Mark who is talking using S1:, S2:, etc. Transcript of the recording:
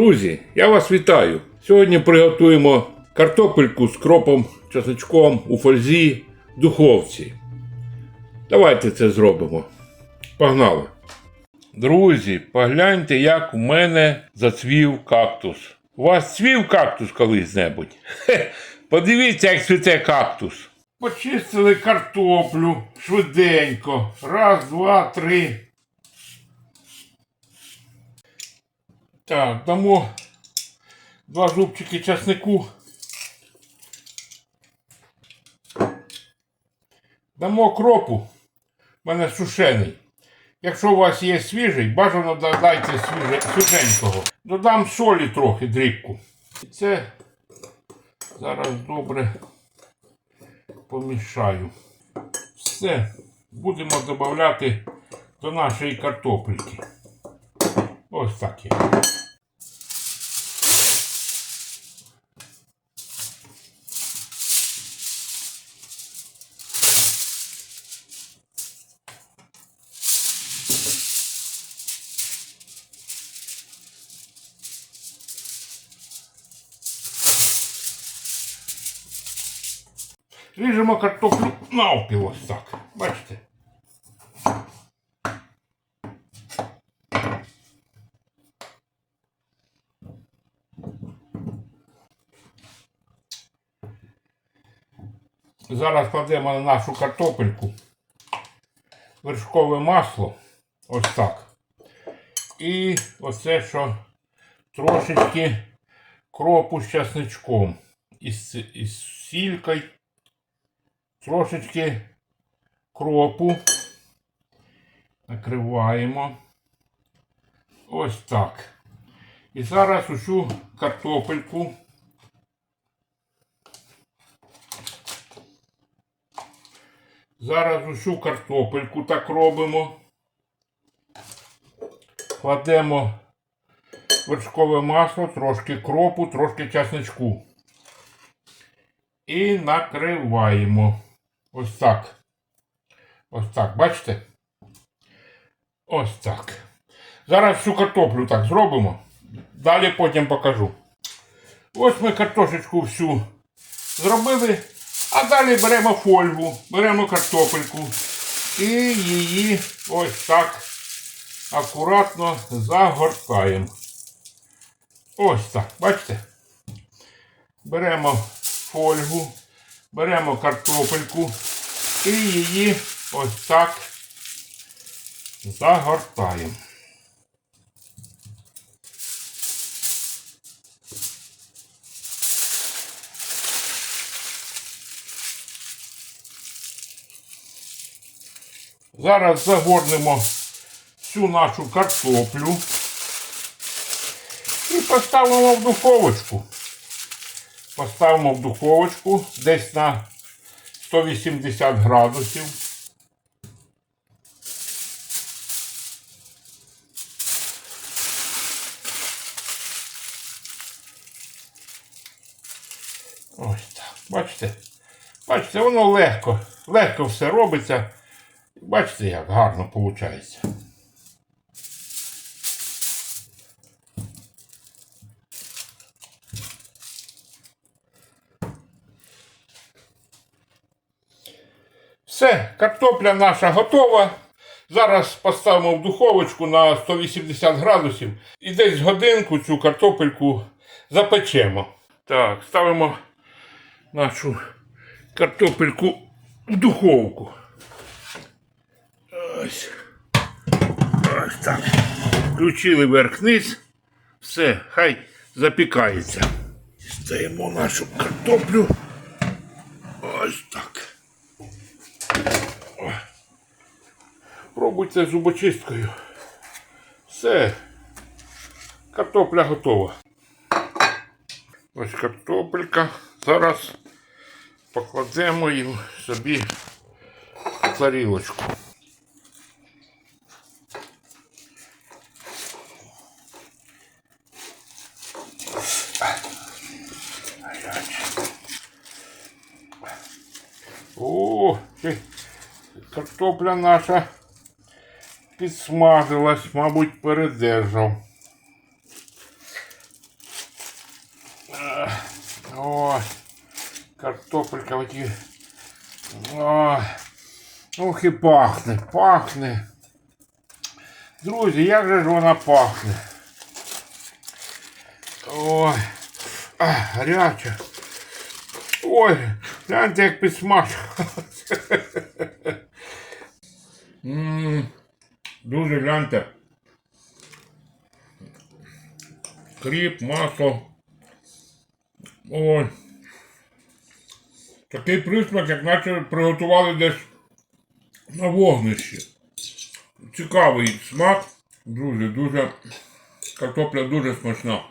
S1: Друзі, я вас вітаю. Сьогодні приготуємо картопельку з кропом, чесничком у фользі в духовці. Давайте це зробимо. Погнали. Друзі, погляньте, як у мене зацвів кактус. У вас цвів кактус колись-небудь? Хе, Подивіться, як цвіте кактус. Почистили картоплю швиденько. Раз, два, три. Так, дамо два зубчики часнику. Дамо кропу. У мене сушений. Якщо у вас є свіжий, бажано додайте свіже, свіженького. Додам солі трохи дрібку. І це зараз добре помішаю. Все. Будемо додати до нашої картопельки. Ось так є. Ріжемо картоплю навпіл ось так. Бачите? Зараз кладемо на нашу картопельку вершкове масло. Ось так. І оце, що трошечки кропу з часничком. Із, із сількою. Трошечки кропу. Накриваємо. Ось так. І зараз усю картопельку. Зараз усю картопельку так робимо. Кладемо вершкове масло, трошки кропу, трошки часничку. І накриваємо. Ось так. Ось так, бачите? Ось так. Зараз всю картоплю так зробимо. Далі потім покажу. Ось ми картошечку всю зробили. А далі беремо фольгу, беремо картопельку і її ось так акуратно загортаємо. Ось так, бачите? Беремо фольгу, беремо картопельку і її ось так загортаємо. Зараз загорнемо всю нашу картоплю і поставимо в духовочку. Поставимо в духовочку десь на 180 градусів. Ось так. Бачите? Бачите, воно легко, легко все робиться. Бачите, як гарно виходить. Все, картопля наша готова. Зараз поставимо в духовочку на 180 градусів і десь годинку цю картопельку запечемо. Так, ставимо нашу картопельку в духовку. Ось. Ось так. Включили верх-низ. Все, хай запікається. Стаємо нашу картоплю. Ось так. О. Пробуйте зубочисткою. Все. Картопля готова. Ось картопелька. Зараз покладемо її собі тарілочку. О, картопля наша підсмажилась, мабуть, передержав. Е, о, картопелька в ті. Ох ну, і пахне, пахне. Друзі, як же ж вона пахне? Ой, гаряча. Ой, гляньте, як підсмаж. Дуже гляньте. Кріп, масло. Ой. Такий присмак, як наче приготували десь на вогнищі. Цікавий смак. Друзі, дуже картопля дуже смачна.